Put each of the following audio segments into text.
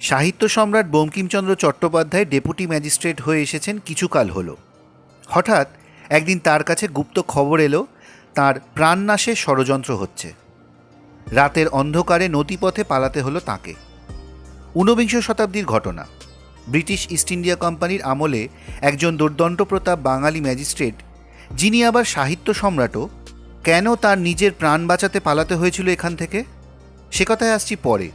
সাহিত্য সম্রাট Bankimchandra Chattopadhyay deputy magistrate হয়ে এসেছেন কিছুকাল হলো। হঠাৎ একদিন তার কাছে গুপ্ত খবর এলো, তার প্রাণনাশের ষড়যন্ত্র হচ্ছে। রাতের অন্ধকারে নদীপথে পালাতে হলো তাকে। ঊনবিংশ শতাব্দীর ঘটনা। ব্রিটিশ ইস্ট ইন্ডিয়া কোম্পানির আমলে একজন দুর্দণ্ড প্রতাপ বাঙালি ম্যাজিস্ট্রেট, যিনি আবার সাহিত্য সম্রাটও, কেন তার নিজের প্রাণ বাঁচাতে পালাতে হয়েছিল এখান থেকে? সে কথায় আসছি পরে।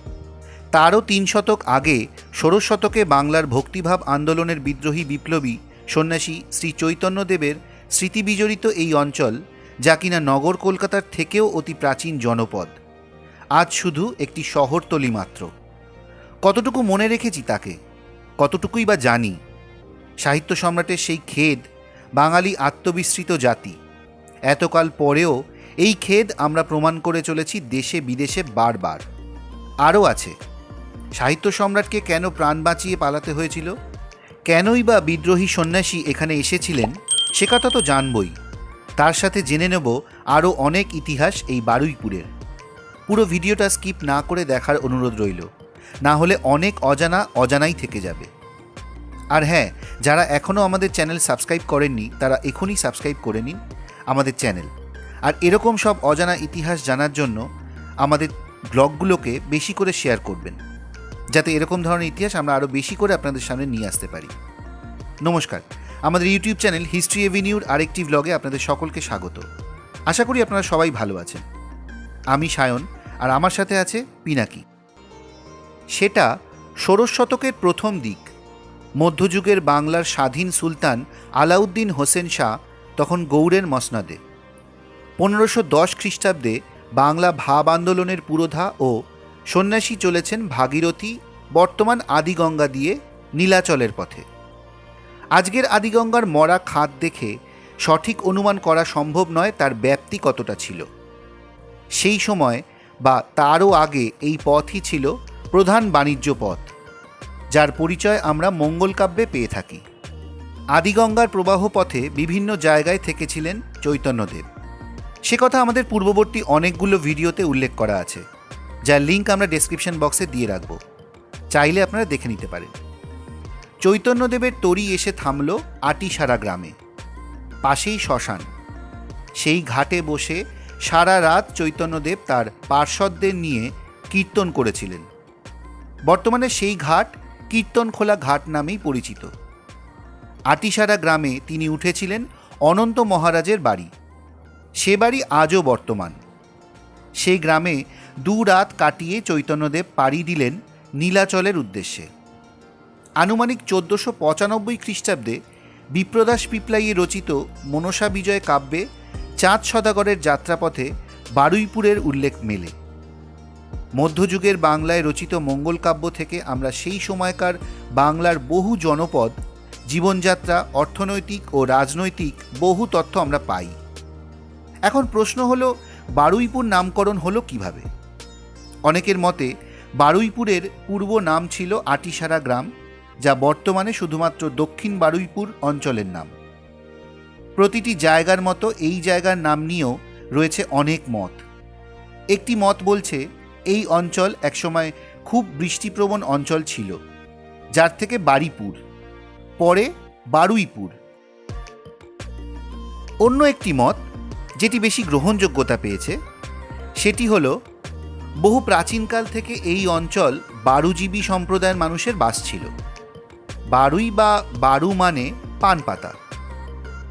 তারও তিন শতক আগে ষোড়শ শতকে বাংলার ভক্তিভাব আন্দোলনের বিদ্রোহী বিপ্লবী সন্ন্যাসী শ্রী চৈতন্যদেবের স্মৃতিবিজড়িত এই অঞ্চল, যা কিনা নগর কলকাতার থেকেও অতি প্রাচীন জনপদ। আজ শুধু একটি শহরতলি মাত্র। কতটুকু মনে রেখেছি তাকে? কতটুকুই বা জানি? সাহিত্য সম্রাটের সেই খেদ, বাঙালি আত্মবিস্মৃত জাতি। এতকাল পরেও এই খেদ আমরা প্রমাণ করে চলেছি দেশে বিদেশে বারবার। আরও আছে। সাহিত্য সম্রাটকে কেন প্রাণ বাঁচিয়ে পালাতে হয়েছিল? কেনই বা বিদ্রোহী সন্ন্যাসী এখানে এসেছিলেন? সে কথা তো জানবই। তার সাথে জেনে নেব আরও অনেক ইতিহাস এই বারুইপুরের। পুরো ভিডিওটা স্কিপ না করে দেখার অনুরোধ রইল। না হলে অনেক অজানা অজানাই থেকে যাবে। আর হ্যাঁ যারা এখনও আমাদের চ্যানেল সাবস্ক্রাইব করেননি, তারা এখনই সাবস্ক্রাইব করে নিন আমাদের চ্যানেল। আর এরকম সব অজানা ইতিহাস জানার জন্য আমাদের ব্লগগুলোকে বেশি করে শেয়ার করবেন। যাতে এরকম ধরনের ইতিহাস আমরা আরও বেশি করে আপনাদের সামনে নিয়ে আসতে পারি। নমস্কার, আমাদের ইউটিউব চ্যানেল হিস্ট্রি এভিনিউর আরেকটি ব্লগে আপনাদের সকলকে স্বাগত। আশা করি আপনারা সবাই ভালো আছেন। আমি সায়ন, আর আমার সাথে আছে পিনাকি। সেটা ষোড়শ শতকের প্রথম দিক, মধ্যযুগের বাংলার স্বাধীন সুলতান আলাউদ্দিন হোসেন শাহ, তখন গৌড়ের মসনাদে। পনেরোশো দশ খ্রিস্টাব্দে বাংলা ভাব আন্দোলনের পুরোধা ও সন্ন্যাসী চলেছেন ভাগীরথী, বর্তমান আদিগঙ্গা দিয়ে নীলাচলের পথে। আজকের আদিগঙ্গার মরা খাত দেখে সঠিক অনুমান করা সম্ভব নয় তার ব্যাপ্তি কতটা ছিল। সেই সময় বা তারও আগে এই পথই ছিল প্রধান বাণিজ্য পথ, যার পরিচয় আমরা মঙ্গল কাব্যে পেয়ে থাকি। আদিগঙ্গার প্রবাহ পথে বিভিন্ন জায়গায় থেকেছিলেন চৈতন্যদেব। সে কথা আমাদের পূর্ববর্তী অনেকগুলো ভিডিওতে উল্লেখ করা আছে। যার লিঙ্ক আমরা ডেসক্রিপশন বক্সে দিয়ে রাখব। চাইলে আপনারা দেখে নিতে পারেন। চৈতন্যদেবের তরি এসে থামল আটিসারা গ্রামে। পাশেই শ্মশান। সেই ঘাটে বসে সারা রাত চৈতন্যদেব তার পার্শ্বদদের নিয়ে কীর্তন করেছিলেন। বর্তমানে সেই ঘাট কীর্তনখোলা ঘাট নামেই পরিচিত। আটিসারা গ্রামে তিনি উঠেছিলেন অনন্ত মহারাজের বাড়ি। সে বাড়ি আজও বর্তমান। সেই গ্রামে দু রাত কাটিয়ে চৈতন্যদেব পাড়ি দিলেন নীলাচলের উদ্দেশ্যে। আনুমানিক চোদ্দোশো পঁচানব্বই খ্রিস্টাব্দে বিপ্রদাস পিপলাইয়ে রচিত মনসা বিজয় কাব্যে চাঁদ সদাগরের যাত্রাপথে বারুইপুরের উল্লেখ মেলে। মধ্যযুগের বাংলায় রচিত মঙ্গল কাব্য থেকে আমরা সেই সময়কার বাংলার বহু জনপদ, জীবনযাত্রা, অর্থনৈতিক ও রাজনৈতিক বহু তথ্য আমরা পাই। এখন প্রশ্ন হলো বারুইপুর নামকরণ হলো কীভাবে? অনেকের মতে, বারুইপুরের পূর্ব নাম ছিল আটিসারা গ্রাম, যা বর্তমানে শুধুমাত্র দক্ষিণ বারুইপুর অঞ্চলের নাম। প্রতিটি জায়গার মতো এই জায়গার নাম নিয়েও রয়েছে অনেক মত। একটি মত বলছে, এই অঞ্চল একসময় খুব বৃষ্টিপ্রবণ অঞ্চল ছিল, যার থেকে বারুইপুর, পরে বারুইপুর। অন্য একটি মত যেটি বেশি গ্রহণযোগ্যতা পেয়েছে, সেটি হলো, বহু প্রাচীনকাল থেকে এই অঞ্চল বারুজীবী সম্প্রদায়ের মানুষের বাস ছিল। বারুই বা বারু মানে পান পাতা।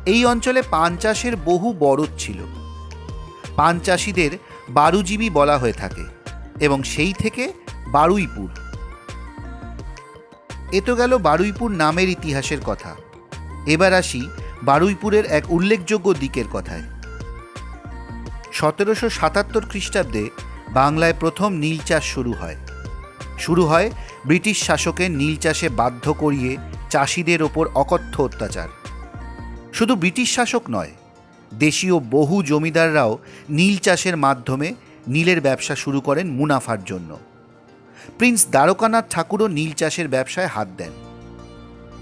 এই অঞ্চলে পান চাষের বহু বরদ ছিল। পান চাষিদের বারুজীবী বলা হয়ে থাকে এবং সেই থেকে বারুইপুর। এ তো গেল বারুইপুর নামের ইতিহাসের কথা। এবার আসি বারুইপুরের এক উল্লেখযোগ্য দিকের কথায়। সতেরোশো সাতাত্তর খ্রিস্টাব্দে বাংলায় প্রথম নীল চাষ শুরু হয়। শুরু হয় ব্রিটিশ শাসকের নীল চাষে বাধ্য করিয়ে চাষিদের ওপর অকথ্য অত্যাচার। শুধু ব্রিটিশ শাসক নয়, দেশীয় বহু জমিদাররাও নীল চাষের মাধ্যমে নীলের ব্যবসা শুরু করেন মুনাফার জন্য। প্রিন্স দ্বারকানাথ ঠাকুরও নীল চাষের ব্যবসায় হাত দেন।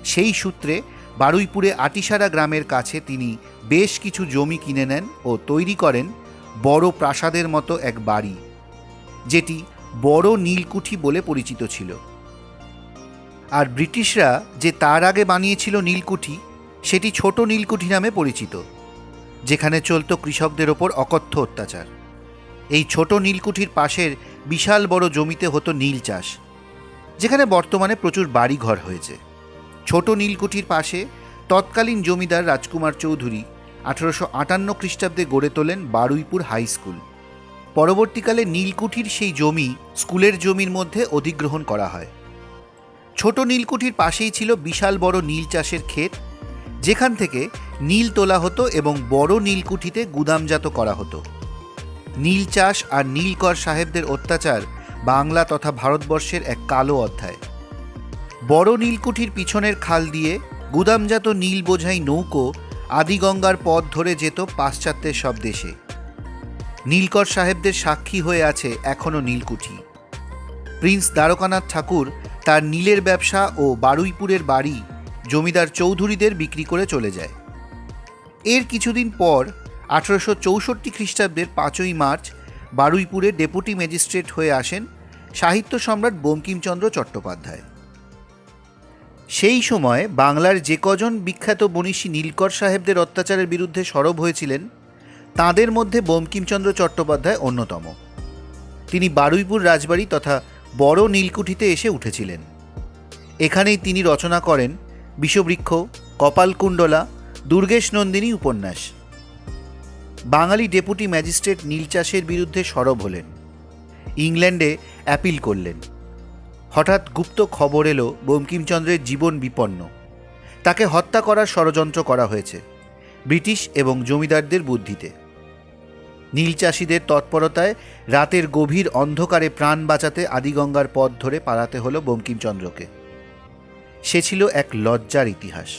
সেই সূত্রে বারুইপুরে আটিসারা গ্রামের কাছে তিনি বেশ কিছু জমি কিনে নেন ও তৈরি করেন বড় প্রাসাদের মতো এক বাড়ি, যেটি বড় নীলকুঠি বলে পরিচিত ছিল। আর ব্রিটিশরা যে তার আগে বানিয়েছিল নীলকুঠি, সেটি ছোট নীলকুঠি নামে পরিচিত, যেখানে চলতো কৃষকদের ওপর অকথ্য অত্যাচার। এই ছোট নীলকুঠির পাশের বিশাল বড় জমিতে হতো নীল চাষ, যেখানে বর্তমানে প্রচুর বাড়িঘর হয়েছে। ছোট নীলকুঠির পাশে তৎকালীন জমিদার রাজকুমার চৌধুরী আঠারোশো আটান্ন খ্রিস্টাব্দে গড়ে তোলেন বারুইপুর হাই স্কুল। পরবর্তীকালে নীলকুঠির সেই জমি স্কুলের জমির মধ্যে অধিগ্রহণ করা হয়। ছোট নীলকুঠির পাশেই ছিল বিশাল বড় নীল চাষের ক্ষেত, যেখান থেকে নীল তোলা হতো এবং বড় নীলকুঠিতে গুদামজাত করা হতো। নীল চাষ আর নীলকর সাহেবদের অত্যাচার বাংলা তথা ভারতবর্ষের এক কালো অধ্যায়। বড় নীলকুঠির পিছনের খাল দিয়ে গুদামজাত নীল বোঝাই নৌকো আদিগঙ্গার পথ ধরে যেত পাশ্চাত্যের সব দেশে। নীলকর সাহেবদের সাক্ষী হয়ে আছে এখনও নীলকুঠি। প্রিন্স দ্বারকানাথ ঠাকুর তার নীলের ব্যবসা ও বারুইপুরের বাড়ি জমিদার চৌধুরীদের বিক্রি করে চলে যায়। এর কিছুদিন পর আঠারোশো চৌষট্টি খ্রিস্টাব্দের পাঁচই মার্চ বারুইপুরে ডেপুটি ম্যাজিস্ট্রেট হয়ে আসেন সাহিত্য সম্রাট বঙ্কিমচন্দ্র চট্টোপাধ্যায়। সেই সময় বাংলার যে কজন বিখ্যাত মনীষী নীলকর সাহেবদের অত্যাচারের বিরুদ্ধে সরব হয়েছিলেন, তাদের মধ্যে বঙ্কিমচন্দ্র চট্টোপাধ্যায় অন্যতম। তিনি বারুইপুর রাজবাড়ি তথা বড় নীলকুঠিতে এসে উঠেছিলেন। এখানেই তিনি রচনা করেন বিষবৃক্ষ কপালকুণ্ডলা, দুর্গেশ নন্দিনী উপন্যাস। বাঙালি ডেপুটি ম্যাজিস্ট্রেট নীলচাষের বিরুদ্ধে সরব হলেন। ইংল্যান্ডে অ্যাপিল করলেন। হঠাৎ গুপ্ত খবর এলো বঙ্কিমচন্দ্রের জীবন বিপন্ন। তাকে হত্যা করার ষড়যন্ত্র করা হয়েছে, ব্রিটিশ এবং জমিদারদের বুদ্ধিতে। নীল চাষিদের তৎপরতায় রাতের গভীর অন্ধকারে প্রাণ বাঁচাতে আদিগঙ্গার পথ ধরে পালাতে হলো বঙ্কিমচন্দ্রকে। সে ছিল এক লজ্জার ইতিহাস।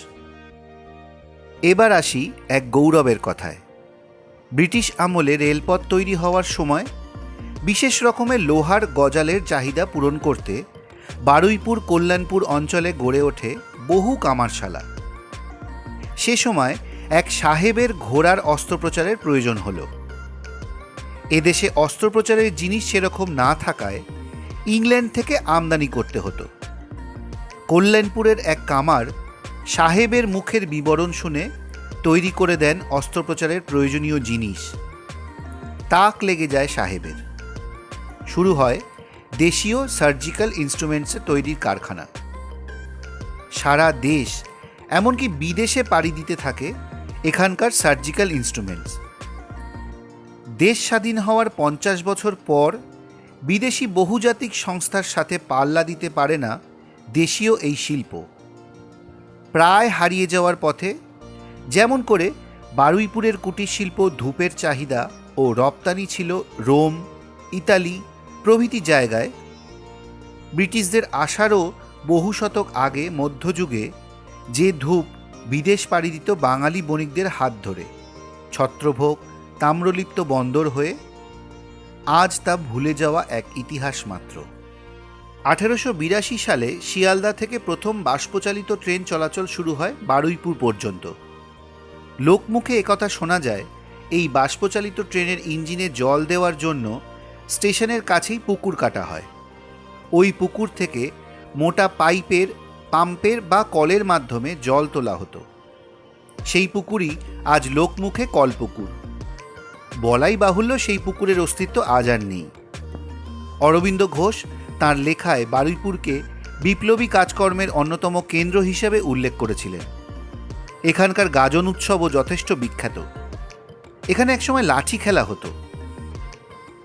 এবার আসি এক গৌরবের কথায়। ব্রিটিশ আমলে রেলপথ তৈরি হওয়ার সময় বিশেষ রকমের লোহার গজালের চাহিদা পূরণ করতে বারুইপুর কল্যাণপুর অঞ্চলে গড়ে ওঠে বহু কামারশালা। সে সময় এক সাহেবের ঘোড়ার অস্ত্রোপচারের প্রয়োজন হলো। এদেশে অস্ত্রোপচারের জিনিস সেরকম না থাকায় ইংল্যান্ড থেকে আমদানি করতে হতো। কল্যাণপুরের এক কামার সাহেবের মুখের বিবরণ শুনে তৈরি করে দেন অস্ত্রপ্রচারের প্রয়োজনীয় জিনিস। তাক লেগে যায় সাহেবের। শুরু হয় দেশীয় সার্জিক্যাল ইনস্ট্রুমেন্টসে তৈরির কারখানা। সারা দেশ, এমনকি বিদেশে পাড়ি দিতে থাকে এখানকার সার্জিক্যাল ইনস্ট্রুমেন্টস। দেশ স্বাধীন হওয়ার পঞ্চাশ বছর পর, বিদেশি বহুজাতিক সংস্থার সাথে পাল্লা দিতে পারে না দেশীয় এই শিল্প। প্রায় হারিয়ে যাওয়ার পথে, যেমন করে বারুইপুরের কুটির শিল্প ধূপের চাহিদা ও রপ্তানি ছিল রোম, ইতালি প্রভৃতি জায়গায় ব্রিটিশদের আসারও বহু শতক আগে মধ্যযুগে যে ধূপ বিদেশ পাড়ি দিত বাঙালি বণিকদের হাত ধরে, ছত্রভোগ, তাম্রলিপ্ত বন্দর হয়ে, আজ তা ভুলে যাওয়া এক ইতিহাস মাত্র। আঠেরোশো বিরাশি সালে শিয়ালদা থেকে প্রথম বাষ্পচালিত ট্রেন চলাচল শুরু হয় বারুইপুর পর্যন্ত। লোকমুখে একথা শোনা যায়, এই বাষ্পচালিত ট্রেনের ইঞ্জিনে জল দেওয়ার জন্য স্টেশনের কাছেই পুকুর কাটা হয়। ওই পুকুর থেকে মোটা পাইপের, পাম্পের বা কলের মাধ্যমে জল তোলা হতো। সেই পুকুরই আজ লোকমুখে কলপুকুর। বলাই বাহুল্য সেই পুকুরের অস্তিত্ব আজ আর নেই। অরবিন্দ ঘোষ তার লেখায় বারুইপুরকে বিপ্লবী কাজকর্মের অন্যতম কেন্দ্র হিসেবে উল্লেখ করেছিলেন। এখানকার গাজন উৎসবও যথেষ্ট বিখ্যাত। এখানে একসময় লাঠি খেলা হতো।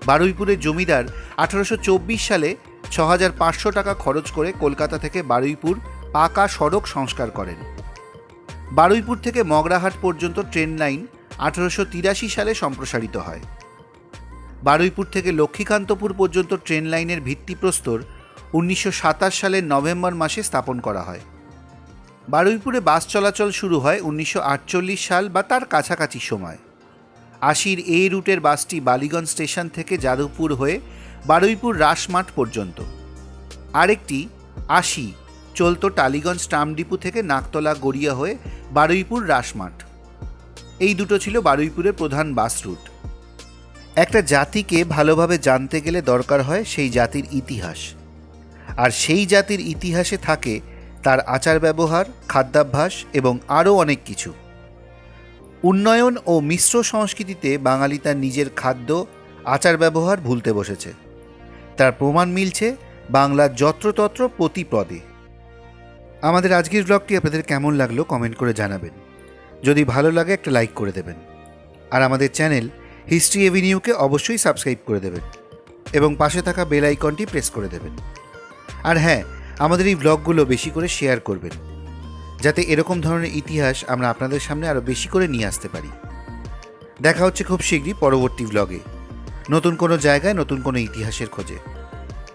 বারুইপুরের জমিদার আঠারোশো চব্বিশ সালে ছ পাঁচশো টাকা খরচ করে কলকাতা থেকে বারুইপুর পাকা সড়ক সংস্কার করেন। বারুইপুর থেকে মগরাহাট পর্যন্ত ট্রেন লাইন আঠারোশো তিরাশি সালে সম্প্রসারিত হয়। বারুইপুর থেকে লক্ষ্মীকান্তপুর পর্যন্ত ট্রেন লাইনের ভিত্তিপ্রস্তর উনিশশো সাতাশ সালের নভেম্বর মাসে স্থাপন করা হয়। বারুইপুরে বাস চলাচল শুরু হয় উনিশশো আটচল্লিশ সাল বা তার কাছাকাছি সময়। আশির এ রুটের বাসটি বালিগঞ্জ স্টেশন থেকে যাদবপুর হয়ে বারুইপুর রাসমাঠ পর্যন্ত। আরেকটি আশি চলতো টালিগঞ্জ ডিপু থেকে নাকতলা গড়িয়া হয়ে বারুইপুর রাসমাঠ। এই দুটো ছিল বারুইপুরের প্রধান বাস রুট। একটা জাতিকে ভালোভাবে জানতে গেলে দরকার হয় সেই জাতির ইতিহাস। আর সেই জাতির ইতিহাসে থাকে তার আচার ব্যবহার খাদ্যাভ্যাস এবং আরও অনেক কিছু। উন্নয়ন ও মিশ্র সংস্কৃতিতে বাঙালি তার নিজের খাদ্য, আচার ব্যবহার ভুলতে বসেছে। তার প্রমাণ মিলছে বাংলার যত্রতত্র প্রতি পদে। আমাদের আজকের ব্লগটি আপনাদের কেমন লাগল কমেন্ট করে জানাবেন। যদি ভালো লাগে একটা লাইক করে দেবেন। আর আমাদের চ্যানেল হিস্ট্রি এভিনিউকে অবশ্যই সাবস্ক্রাইব করে দেবেন। এবং পাশে থাকা বেল আইকনটি প্রেস করে দেবেন। আর হ্যাঁ আমাদের এই ব্লগগুলো বেশি করে শেয়ার করবেন। যাতে এরকম ধরনের ইতিহাস আমরা আপনাদের সামনে আরও বেশি করে নিয়ে আসতে পারি। দেখা হচ্ছে খুব শীঘ্রই পরবর্তী ব্লগে নতুন কোনো জায়গায় নতুন কোনো ইতিহাসের খোঁজে।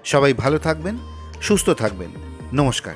সবাই ভালো থাকবেন, সুস্থ থাকবেন। নমস্কার।